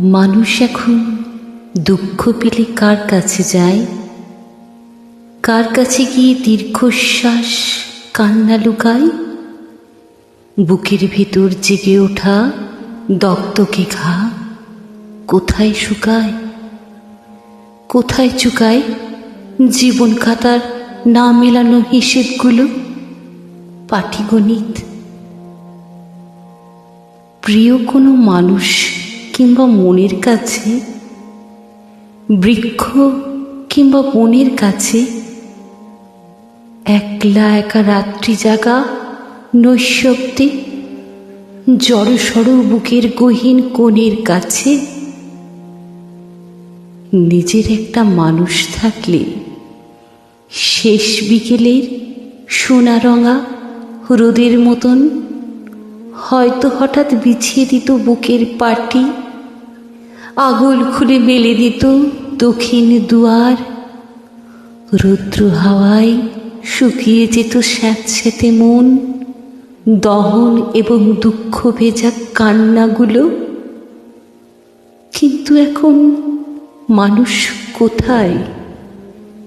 মানুষ এখন দুঃখ পেলে কার কাছে যায়? কার কাছে গিয়ে দীর্ঘশ্বাস কান্না লুকায়? বুকের ভেতর জেগে ওঠা দপ্তকে ঘা কোথায় শুকায়? কোথায় চুকায় জীবন খাতার না মেলানো হিসেবগুলো? পাটিগণিত। প্রিয় কোনো মানুষ কিংবা মনের কাছে, বৃক্ষ কিংবা বনের কাছে, একলা একা রাত্রি জাগা, নৈশব্দে জড়সড় বুকের গহীন কোণের কাছে, নিজের একটা মানুষ থাকলে শেষ বিকেলের সোনারঙা রোদের মতন, হয়তো হঠাৎ বিছিয়ে দিত বুকের পাটি আগল খুলে মেলে দিত দক্ষিণ দুয়ার। রুদ্র হাওয়ায় শুকিয়ে যেত স্যাঁতস্যাঁতে মন। দহন এবং দুঃখ ভেজা কান্নাগুলো। কিন্তু এখন মানুষ কোথায়?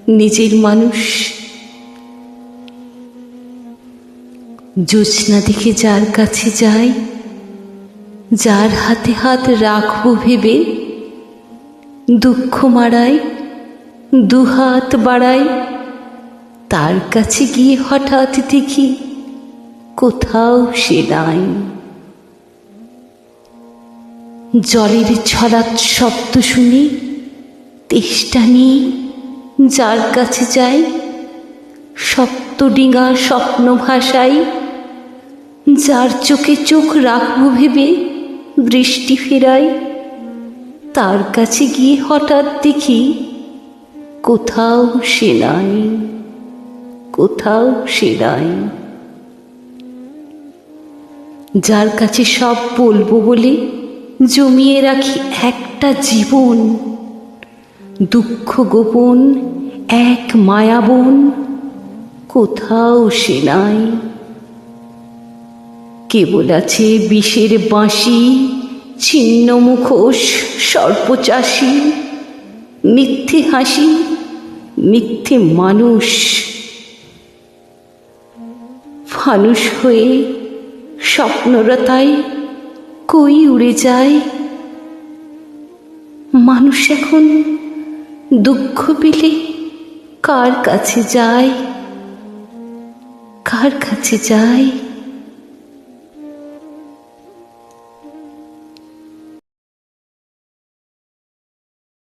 নিজের মানুষ। জ্যোৎস্না দেখে যার কাছে যায় যার হাতে হাত রাখব ভেবে দুঃখ মারাই দুহাত বাড়াই তার কাছে গিয়ে হঠাৎ দেখি কোথাও সে নাই। জলের ছড়াত শব্দ শুনি তেষ্টা নিয়ে যার কাছে যাই সপ্তডিঙা স্বপ্ন ভাষাই যার চোখে চোখ রাখব ভেবে দৃষ্টি ফেরাই। তার কাছে গিয়ে হঠাৎ দেখি কোথাও সে নাই, কোথাও সে নাই। যার কাছে সব বলব বলে জমিয়ে রাখি একটা জীবন, দুঃখ গোপন এক মায়াবন কোথাও সে নাই। কেবল আছে বিষের বাঁশি ছিন্ন মুখোশ, সর্পচাষী, মিথ্যে হাসি, মিথ্যে মানুষ। ফানুষ হয়ে স্বপ্নরতায় কই উড়ে যায়? মানুষ এখন দুঃখ পেলে কার কাছে যায়? কার কাছে যায়?